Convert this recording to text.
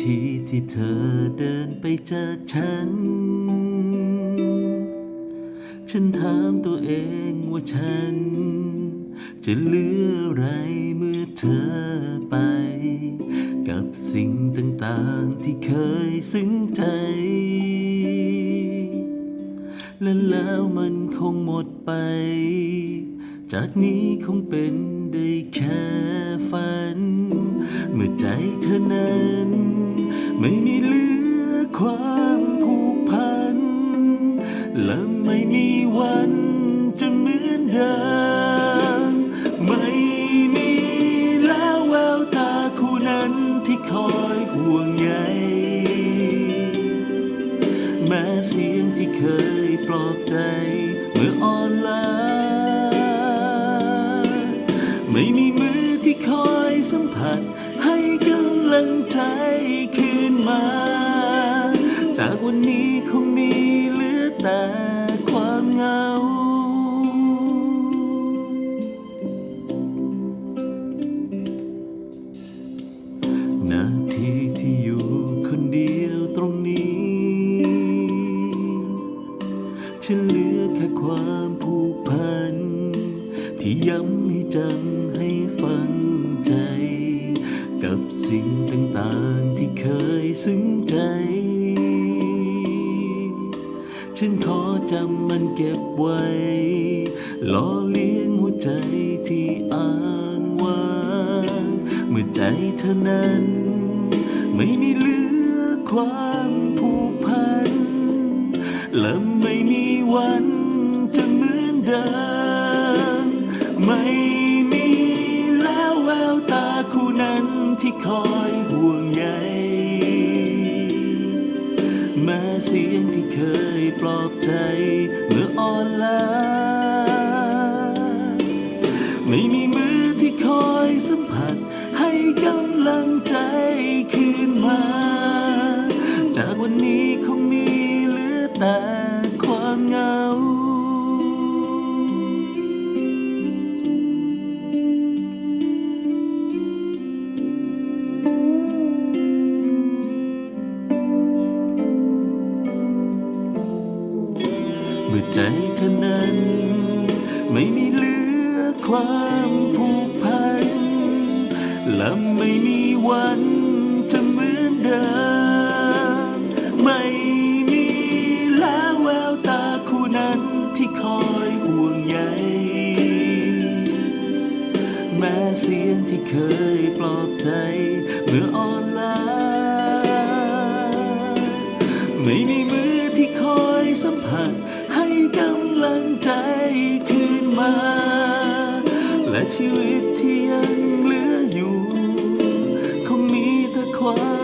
ที่เธอเดินไปจากฉัน ฉันถามตัวเองว่าฉัน จะเหลืออะไรเมื่อเธอไป กับสิ่งต่างๆที่เคยซึ้งใจ และแล้วมันคงหมดไป จากนี้คงเป็นได้แค่ฝัน เมื่อใจเธอนั้น ไม่มีเหลือความผูกพัน และไม่มีวันจะเหมือนเดิม ไม่มีแล้วแววตาคู่นั้นที่คอยห่วงใยแม้เสียงที่เคยปลอบใจเมื่ออ่อนล้าไม่มีมือที่คอยสัมผัสให้กำลังใจ วันนี้คงมีเหลือแต่ความเหงา นาทีที่อยู่คนเดียวตรงนี้ ฉันเหลือแค่ความผูกพัน ที่ย้ำให้จำให้ฝังใจ กับสิ่งต่างๆที่เคยซึ้งใจ ฉันขอจำมันเก็บไว้หล่อเลี้ยงหัวใจที่อ้างว้างเมื่อใจเธอนั้น ไม่มีเหลือความผูกพัน และไม่มีวันจะเหมือนเดิมไม่มีแล้วแววตาคู่นั้นที่คอย แม้เสียงที่เคยปลอบใจ เมื่ออ่อนล้าไม่มีมือที่คอยสัมผัส ให้กำลังใจคืนมา จากวันนี้คงมีเหลือแต่ มื่อใจเธอนั้น ไม่มีเหลือความผูกพัน และไม่มีวันจะเหมือนเดิม ไม่มีแล้วแววตาคู่นั้นที่คอยห่วงใย แม้เสียงที่เคยปลอบใจ เมื่ออ่อนล้า ไม่มีมือที่คอยสัมผัส กำลังใจคืนมา และชีวิตที่ยังเหลืออยู่คงมีแต่ความ